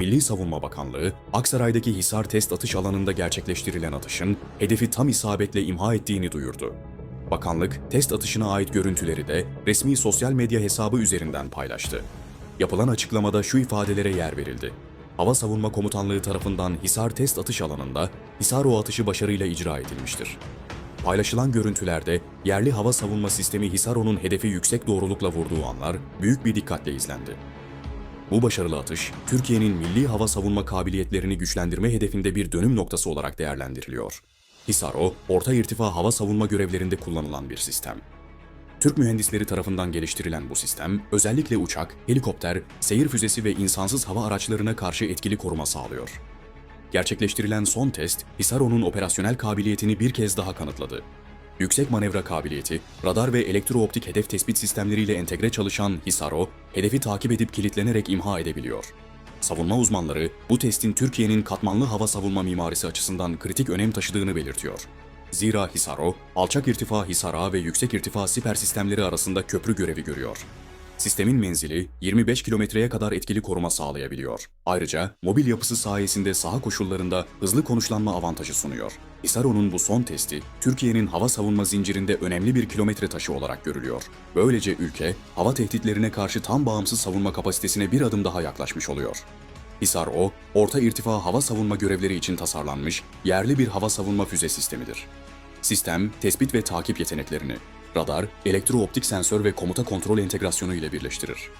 Milli Savunma Bakanlığı, Aksaray'daki Hisar test atış alanında gerçekleştirilen atışın hedefi tam isabetle imha ettiğini duyurdu. Bakanlık, test atışına ait görüntüleri de resmi sosyal medya hesabı üzerinden paylaştı. Yapılan açıklamada şu ifadelere yer verildi. Hava Savunma Komutanlığı tarafından Hisar test atış alanında Hisaro atışı başarıyla icra edilmiştir. Paylaşılan görüntülerde yerli hava savunma sistemi Hisaro'nun hedefi yüksek doğrulukla vurduğu anlar büyük bir dikkatle izlendi. Bu başarılı atış, Türkiye'nin milli hava savunma kabiliyetlerini güçlendirme hedefinde bir dönüm noktası olarak değerlendiriliyor. Hisaro, orta irtifa hava savunma görevlerinde kullanılan bir sistem. Türk mühendisleri tarafından geliştirilen bu sistem, özellikle uçak, helikopter, seyir füzesi ve insansız hava araçlarına karşı etkili koruma sağlıyor. Gerçekleştirilen son test, Hisaro'nun operasyonel kabiliyetini bir kez daha kanıtladı. Yüksek manevra kabiliyeti, radar ve elektrooptik hedef tespit sistemleriyle entegre çalışan Hisaro, hedefi takip edip kilitlenerek imha edebiliyor. Savunma uzmanları bu testin Türkiye'nin katmanlı hava savunma mimarisi açısından kritik önem taşıdığını belirtiyor. Zira Hisaro, alçak irtifa Hisar Ağı ve yüksek irtifa siper sistemleri arasında köprü görevi görüyor. Sistemin menzili 25 kilometreye kadar etkili koruma sağlayabiliyor. Ayrıca mobil yapısı sayesinde saha koşullarında hızlı konuşlanma avantajı sunuyor. Hisaro'nun bu son testi, Türkiye'nin hava savunma zincirinde önemli bir kilometre taşı olarak görülüyor. Böylece ülke, hava tehditlerine karşı tam bağımsız savunma kapasitesine bir adım daha yaklaşmış oluyor. Hisar-O, orta irtifa hava savunma görevleri için tasarlanmış yerli bir hava savunma füze sistemidir. Sistem, tespit ve takip yeteneklerini, radar, elektrooptik sensör ve komuta kontrol entegrasyonu ile birleştirir.